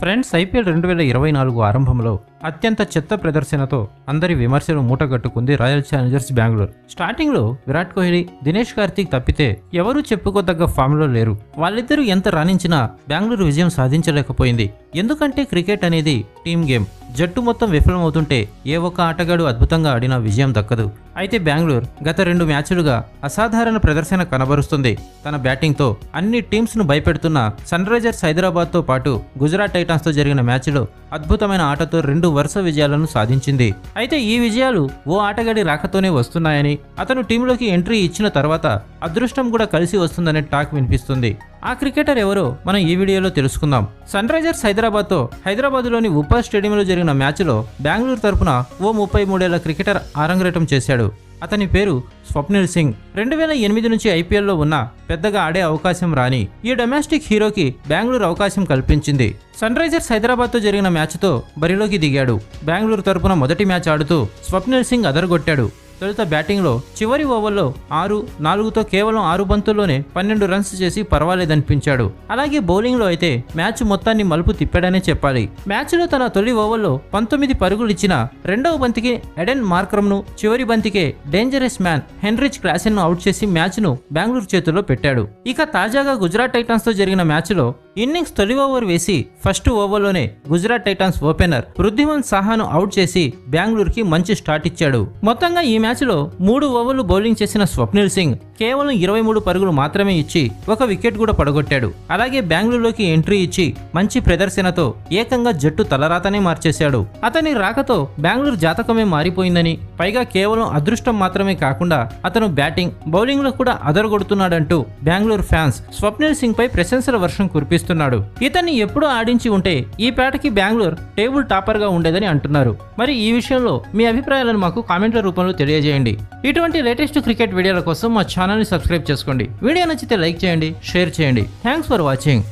Friends IPL రెండు వేల ఇరవై నాలుగు ఆరంభంలో అత్యంత చెత్త ప్రదర్శనతో అందరి విమర్శలు మూటగట్టుకుంది రాయల్ ఛాలెంజర్స్ బెంగళూరు. స్టార్టింగ్లో విరాట్ కోహ్లీ దినేష్ కార్తీక్ తప్పితే ఎవరూ చెప్పుకోదగ్గ ఫామ్లో లేరు. వాళ్ళిద్దరూ ఎంత రాణించినా బెంగళూరు విజయం సాధించలేకపోయింది. ఎందుకంటే క్రికెట్ అనేది టీమ్ గేమ్. జట్టు మొత్తం విఫలమవుతుంటే ఏ ఒక్క ఆటగాడు అద్భుతంగా ఆడినా విజయం దక్కదు. అయితే బెంగళూరు గత రెండు మ్యాచ్లుగా అసాధారణ ప్రదర్శన కనబరుస్తుంది. తన బ్యాటింగ్తో అన్ని టీమ్స్ను భయపెడుతున్న సన్ రైజర్స్ హైదరాబాద్తో పాటు గుజరాత్ టైటాన్స్తో జరిగిన మ్యాచ్లో అద్భుతమైన ఆటతో రెండు వరుస విజయాలను సాధించింది. అయితే ఈ విజయాలు ఓ ఆటగాడి రాకతోనే వస్తున్నాయని అతను టీంలోకి ఎంట్రీ ఇచ్చిన తర్వాత అదృష్టం కూడా కలిసి వస్తుందనే టాక్ వినిపిస్తుంది. ఆ క్రికెటర్ ఎవరో మనం ఈ వీడియోలో తెలుసుకుందాం. సన్ రైజర్స్ హైదరాబాద్తో హైదరాబాద్లోని ఉపా స్టేడియంలో జరిగిన మ్యాచ్లో బెంగళూరు తరపున ఓ ముప్పై మూడేళ్ళ క్రికెటర్ ఆరంగేటం చేశాడు. అతని పేరు స్వప్నిల్ సింగ్. రెండు వేల ఎనిమిది నుంచి ఐపీఎల్లో ఉన్న పెద్దగా ఆడే అవకాశం రాని ఈ డొమెస్టిక్ హీరోకి బెంగళూరు అవకాశం కల్పించింది. సన్ రైజర్స్ హైదరాబాద్తో జరిగిన మ్యాచ్తో బరిలోకి దిగాడు. బెంగళూరు తరపున మొదటి మ్యాచ్ ఆడుతూ స్వప్నిల్ సింగ్ అదరగొట్టాడు. తొలుత బ్యాటింగ్లో చివరి ఓవర్లో ఆరు నాలుగుతో కేవలం ఆరు బంతుల్లోనే పన్నెండు రన్స్ చేసి పర్వాలేదనిపించాడు. అలాగే బౌలింగ్లో అయితే మ్యాచ్ మొత్తాన్ని మలుపు తిప్పాడనే చెప్పాలి. మ్యాచ్లో తన తొలి ఓవర్లో పంతొమ్మిది పరుగులు ఇచ్చిన రెండవ బంతికి ఎడెన్ మార్క్రమ్ను చివరి బంతికే డేంజరస్ మ్యాన్ హెన్రిచ్ క్లాసెన్ను అవుట్ చేసి మ్యాచ్ను బెంగళూరు చేతుల్లో పెట్టాడు. ఇక తాజాగా గుజరాత్ టైటాన్స్తో జరిగిన మ్యాచ్లో ఇన్నింగ్స్ తొలి ఓవర్ వేసి ఫస్ట్ ఓవర్లోనే గుజరాత్ టైటాన్స్ ఓపెనర్ వృద్ధిమన్ సాహాను అవుట్ చేసి బెంగళూరుకి మంచి స్టార్ట్ ఇచ్చాడు. మొత్తంగా ఈ మ్యాచ్ మ్యాచ్లో మూడు ఓవర్లు బౌలింగ్ చేసిన స్వప్నిల్ సింగ్ కేవలం ఇరవై మూడు పరుగులు మాత్రమే ఇచ్చి ఒక వికెట్ కూడా పడగొట్టాడు. అలాగే బెంగళూరులోకి ఎంట్రీ ఇచ్చి మంచి ప్రదర్శనతో ఏకంగా జట్టు తలరాతనే మార్చేశాడు. అతని రాకతో బెంగళూరు జాతకమే మారిపోయిందని పైగా కేవలం అదృష్టం మాత్రమే కాకుండా అతను బ్యాటింగ్ బౌలింగ్లో కూడా అదరగొడుతున్నాడంటూ బెంగళూరు ఫ్యాన్స్ స్వప్నిల్ సింగ్ పై ప్రశంసల వర్షం కురిపిస్తున్నాడు. ఇతన్ని ఎప్పుడూ ఆడించి ఉంటే ఈ పేటకి బెంగళూరు టేబుల్ టాపర్గా ఉండేదని అంటున్నారు. మరి ఈ విషయంలో మీ అభిప్రాయాలను మాకు కామెంట్ల రూపంలో తెలియజేయండి. ఇటువంటి లేటెస్ట్ క్రికెట్ వీడియోల కోసం మా ఛానల్ని సబ్స్క్రైబ్ చేసుకోండి. వీడియో నచ్చితే లైక్ చేయండి షేర్ చేయండి. Thanks for watching